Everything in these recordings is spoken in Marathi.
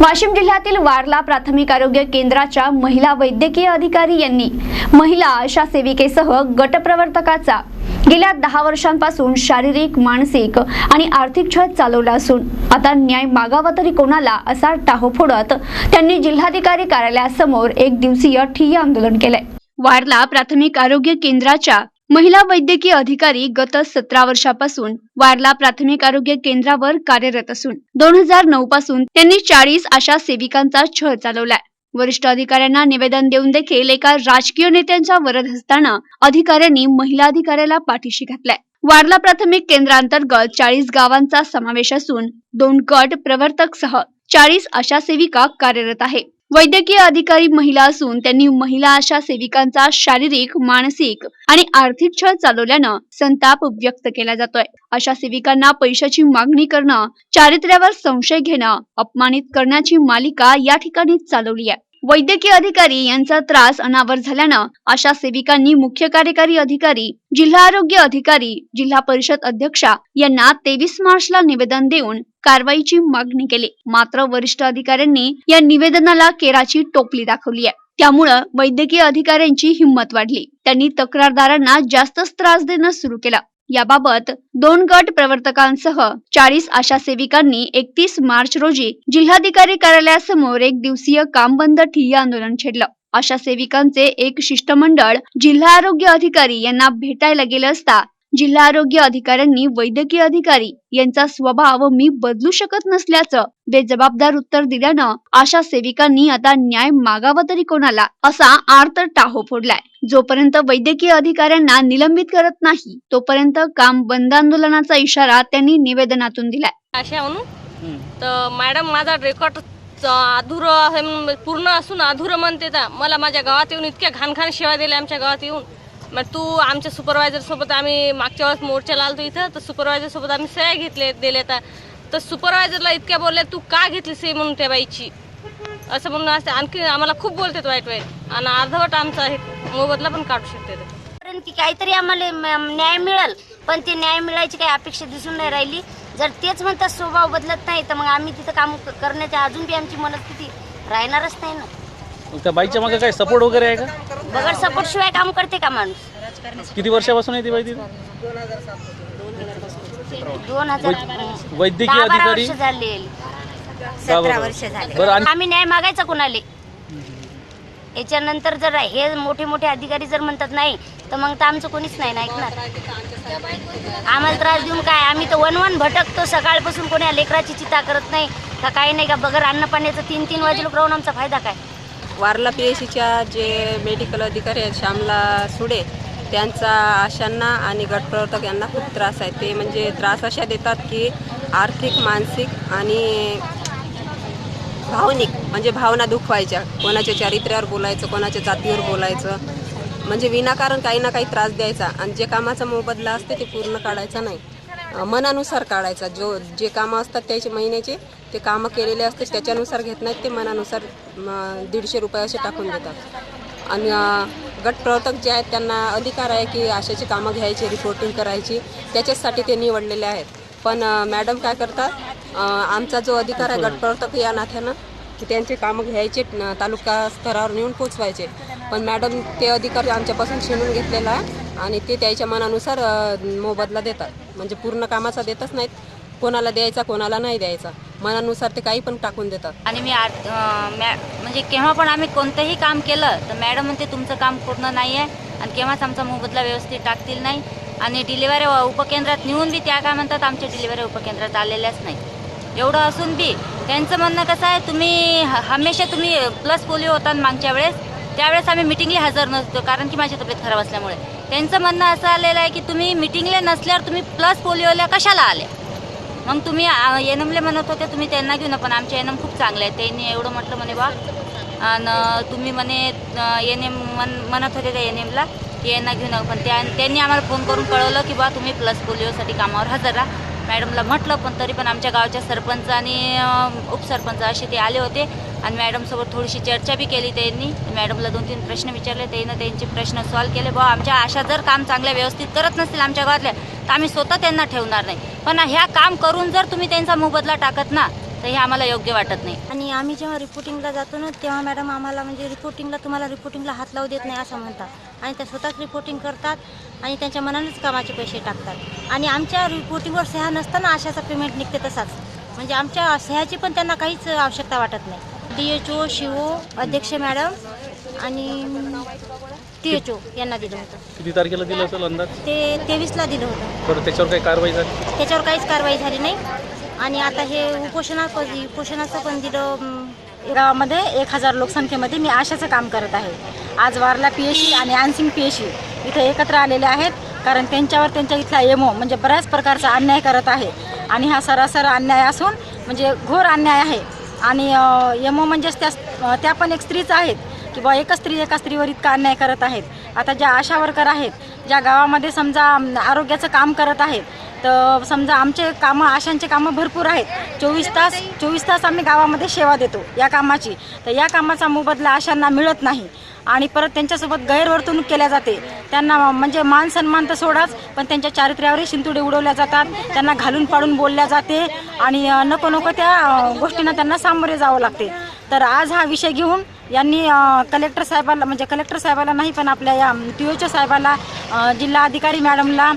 वाशिम जिल्ह्यातील वारला प्राथमिक आरोग्य केंद्राच्या महिला वैद्यकीय अधिकारी यांनी महिला आशा सेविकेसह गटप्रवर्तकाचा गेल्या दहा वर्षांपासून शारीरिक मानसिक आणि आर्थिक छळ चालवला असून आता न्याय मागावा तरी कोणाला असा टाहो फोडत त्यांनी जिल्हाधिकारी कार्यालयासमोर एक दिवसीय ठिय्या आंदोलन केलंय. वारला प्राथमिक आरोग्य केंद्राच्या महिला वैद्यकीय अधिकारी गत सतरा वर्षापासून वारला प्राथमिक आरोग्य केंद्रावर कार्यरत असून दोन हजार नऊ पासून त्यांनी चाळीस आशा सेविकांचा छळ चालवलाय. वरिष्ठ अधिकाऱ्यांना निवेदन देऊन देखील एका राजकीय नेत्यांच्या वरद असताना अधिकाऱ्यांनी महिला अधिकाऱ्याला पाठीशी घातलाय. वारला प्राथमिक केंद्रांतर्गत चाळीस गावांचा समावेश असून दोन गट प्रवर्तक सह चाळीस आशा सेविका कार्यरत आहे. वैद्यकीय अधिकारी महिला असून त्यांनी महिला आशा सेविकांचा शारीरिक मानसिक आणि आर्थिक छळ चालवल्यानं संताप व्यक्त केला जातोय. अशा सेविकांना पैशाची मागणी करणं चारित्र्यावर संशय घेणं अपमानित करण्याची मालिका या ठिकाणी चालवली आहे. वैद्यकीय अधिकारी यांचा त्रास अनावर झाल्यानं अशा सेविकांनी मुख्य कार्यकारी अधिकारी जिल्हा आरोग्य अधिकारी जिल्हा परिषद अध्यक्षा यांना तेवीस मार्चला निवेदन देऊन कारवाईची मागणी केली मात्र वरिष्ठ अधिकाऱ्यांनी या निवेदनाला केराची टोपली दाखवली आहे. त्यामुळं वैद्यकीय अधिकाऱ्यांची हिंमत वाढली. त्यांनी तक्रारदारांना जास्तच त्रास देणं सुरू केलं. याबाबत दोन गट प्रवर्तकांसह चाळीस आशा सेविकांनी एकतीस मार्च रोजी जिल्हाधिकारी कार्यालयासमोर एक दिवसीय काम बंद ठिय्या आंदोलन छेडलं. अशा सेविकांचे एक शिष्टमंडळ जिल्हा आरोग्य अधिकारी यांना भेटायला गेलं असता जिल्हा आरोग्य अधिकाऱ्यांनी वैद्यकीय अधिकारी यांचा स्वभाव मी बदलू शकत नसल्याचं बेजबाबदार उत्तर दिल्यानं अशा सेविकांनी आता न्याय मागावा तरी कोणाला असा आर्त टाहो फोडलाय. जोपर्यंत वैद्यकीय अधिकाऱ्यांना निलंबित करत नाही तोपर्यंत काम बंद आंदोलनाचा इशारा त्यांनी निवेदनातून दिलाय. म्हणून? तर मॅडम माझा रेकॉर्ड अधुरं पूर्ण असून अधुरं म्हणते तर मला माझ्या गावात येऊन इतक्या घाण घाण सेवा दिल्या आमच्या गावात येऊन. मग तू आमच्या सुपरवायझर सोबत आम्ही मागच्या वेळेस मोर्चाला आलतो इथं तर सुपरवायझर सोबत आम्ही सह्या घेतले दिले तर. तर सुपरवायझरला इतक्या बोलल्या तू का घेतली सही म्हणून त्या बाईची? असं म्हणून असते. आणखी आम्हाला खूप बोलतात वाईट वाईट. आणि अर्धवट आमचा हे मोबदला पण काढू शकते ते. कारण की काहीतरी आम्हाला न्याय मिळेल. पण ते न्याय मिळायची काही अपेक्षा दिसून नाही राहिली. जर तेच म्हणतात स्वभाव बदलत नाही तर मग आम्ही तिथं काम क- करण्याच्या अजून बी आमची मनस्थिती राहणारच नाही ना. त्या बाईच्या मागे काय सपोर्ट वगैरे आहे का? बगड सपोर्ट शिवाय काम करते का माणूस? किती वर्षापासून आहे ती तिथे दोन हजार वैद्यकीय बारा अधिकारी? वर्ष झाले बरं? वर्ष. झाले. बरं आणि आम्ही न्याय मागायचा कुणाले. याच्यानंतर जर हे मोठे मोठे अधिकारी जर म्हणतात नाही तर मग तर आमचं कोणीच नाही ना ऐकणार. आम्हाला त्रास देऊन काय? आम्ही तर वन वन भटकतो. सकाळपासून कोणी लेकराची चिंता करत नाही. का काही नाही का बगर अन्न पाण्याचं तीन तीन वाजे लोक राहून आमचा फायदा काय? वारला पी एस सीच्या जे मेडिकल अधिकारी आहेत श्यामला सुडे त्यांचा आशांना आणि गटप्रवर्तक यांना खूप त्रास आहे. ते म्हणजे त्रास अशा देतात की आर्थिक मानसिक आणि भावनिक म्हणजे भावना दुखवायच्या. कोणाच्या चारित्र्यावर बोलायचं कोणाच्या जातीवर बोलायचं. म्हणजे विनाकारण काही ना काही त्रास द्यायचा आणि जे कामाचा मोबदला असते ते पूर्ण काढायचा नाही. मनानुसार काढायचा. जो जे कामं असतात त्याचे महिन्याचे ते कामं केलेले असते त्याच्यानुसार घेत नाहीत ते मनानुसार दीडशे रुपये असे टाकून देतात. आणि गट गटप्रवर्तक जे आहेत त्यांना अधिकार आहे की अशाची कामं घ्यायची रिपोर्टिंग करायची. त्याच्याचसाठी ते निवडलेले आहेत. पण मॅडम काय करतात? आमचा जो अधिकार आहे गटप्रवर्तक या नात्यानं की त्यांचे कामं घ्यायचे तालुका स्तरावर नेऊन पोचवायचे. पण मॅडम ते अधिकार आमच्यापासून शिणून घेतलेला आहे आणि ते त्याच्या मनानुसार मोबदला देतात. म्हणजे पूर्ण कामाचा देतच नाहीत. कोणाला द्यायचा कोणाला नाही द्यायचा. मनानुसार ते काही पण टाकून देतात. आणि मी आत- मॅ म्हणजे केव्हा पण आम्ही कोणतंही काम केलं तर मॅडम म्हणते तुमचं काम पूर्ण नाही आहे आणि केव्हाच आमचा मोबदला व्यवस्थित टाकतील नाही. आणि डिलिव्हरी उपकेंद्रात नेऊन बी त्या काय म्हणतात आमच्या डिलिव्हरी उपकेंद्रात आलेल्याच नाही. एवढं असून बी त्यांचं म्हणणं कसं आहे तुम्ही ह- हमेशा तुम्ही प्लस पोलिओ होता मागच्या वेळेस त्यावेळेस आम्ही मिटिंगला हजर नसतो कारण की माझी तब्येत खराब असल्यामुळे. त्यांचं म्हणणं असं आलेलं आहे की तुम्ही मिटिंगला नसल्यावर तुम्ही प्लस पोलिओला कशाला आले? मग तुम्ही एनमले म्हणत होते तुम्ही त्यांना घेऊन पण आमचे एनम खूप चांगले आहेत. त्यांनी एवढं म्हटलं म्हणे बा आणि तुम्ही म्हणे एन एम म्हण म्हणत होते त्या एन एमला की यांना घेऊन पण त्या त्यांनी आम्हाला फोन करून कळवलं की बा तुम्ही प्लस पोलिओसाठी कामावर हजर राहा. मॅडमला म्हटलं पण तरी पण आमच्या गावच्या सरपंच आणि उपसरपंच असे ते आले होते. आणि मॅडमसोबत थोडीशी चर्चा बी केली त्यांनी. मॅडमला दोन तीन प्रश्न विचारले. त्यानं त्यांचे प्रश्न सॉल्व केले. बा आमच्या आशा जर काम चांगल्या व्यवस्थित करत नसतील आमच्या गावातल्या तर आम्ही स्वतः त्यांना ठेवणार नाही. पण ह्या काम करून जर तुम्ही त्यांचा मोबदला टाकत ना तर हे आम्हाला योग्य वाटत नाही. आणि आम्ही जेव्हा रिपोर्टिंगला जातो ना तेव्हा मॅडम आम्हाला म्हणजे रिपोर्टिंगला तुम्हाला रिपोर्टिंगला हात लावू देत नाही असं म्हणतात. आणि त्या स्वतःच रिपोर्टिंग करतात आणि त्यांच्या मनानेच कामाचे पैसे टाकतात. आणि आमच्या रिपोर्टिंगवर सह्या नसताना आशाचा पेमेंट निघते तसाच. म्हणजे आमच्या सह्याची पण त्यांना काहीच आवश्यकता वाटत नाही. डी एच ओ शी ओ अध्यक्ष मॅडम आणि टी एच ओ यांना दिलं होतं. किती तारखेला दिलं असेल अंदाज? ते तेवीसला दिलं होतं. बरं त्याच्यावर काही कारवाई झाली? त्याच्यावर काहीच कारवाई झाली नाही. आणि आता हे उपोषणा उपोषणाचं पण दिलं अं, गावामध्ये एक हजार लोकसंख्येमध्ये. मी आशाचं काम करत आहे. आज वारला पी एस सी आणि आनसिंग पी एस सी इथे एकत्र आलेले आहेत. कारण त्यांच्यावर त्यांच्या इथला एमओ म्हणजे बऱ्याच प्रकारचा अन्याय करत आहे. आणि हा सरासर अन्याय असून म्हणजे घोर अन्याय आहे. आणि एमओ म्हणजेच त्या त्या पण एक स्त्रीच आहेत. की बा एकच स्त्री एका स्त्रीवर इतका अन्याय करत आहेत. आता ज्या आशा वर्कर आहेत ज्या गावामध्ये समजा आरोग्याचं काम करत आहेत तर समजा आमचे कामं आशांचे कामं भरपूर आहेत. चोवीस तास चोवीस तास आम्ही गावामध्ये सेवा देतो या कामाची. तर या कामाचा मोबदला आशांना मिळत नाही. आणि परत त्यांच्यासोबत गैरवर्तणूक केल्या जाते. त्यांना म्हणजे मान सन्मान तर सोडाच पण त्यांच्या चारित्र्यावरही शिंतुडे उडवल्या जातात. त्यांना घालून पाडून बोलल्या जाते. आणि नको नको त्या गोष्टींना त्यांना सामोरे जावं लागते. तर आज हा विषय घेऊन यांनी कलेक्टर साहेबाला म्हणजे कलेक्टर साहेबाला नाही पण आपल्या या टी ओच्या साहेबाला जिल्हा अधिकारी मॅडमला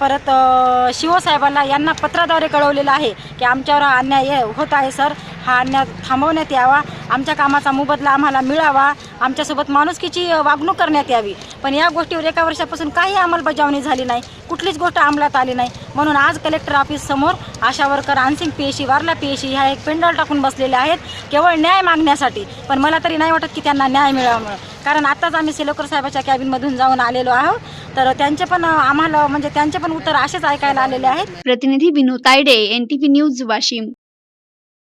परत शिवसाहेबाला शिव साहेबाला यांना पत्राद्वारे कळवलेलं आहे की आमच्यावर हा अन्याय होत आहे सर. हा अन्याय थांबवण्यात यावा. आमच्या कामाचा मोबदला आम्हाला मिळावा. आमच्यासोबत माणुसकीची वागणूक करण्यात यावी. पण या गोष्टीवर एका वर्षापासून काही अंमलबजावणी झाली नाही. कुठलीच गोष्ट अंमलात आली नाही. म्हणून आज कलेक्टर ऑफिस समोर आशा वर्कर आनसिंग पीएशी वारला पीएशी ह्या एक पेंडॉल टाकून बसलेले आहेत. केवळ न्याय मागण्यासाठी. पण मला तरी नाही वाटत की त्यांना न्याय मिळावा. म्हणून. कारण आत्ताच आम्ही सेलोकर साहेबाच्या कॅबिनमधून जाऊन आलेलो आहोत. तर त्यांचे पण आम्हाला म्हणजे त्यांचे पण उत्तर असेच ऐकायला आलेले आहेत. प्रतिनिधी Vinod Tayde N T news Washim.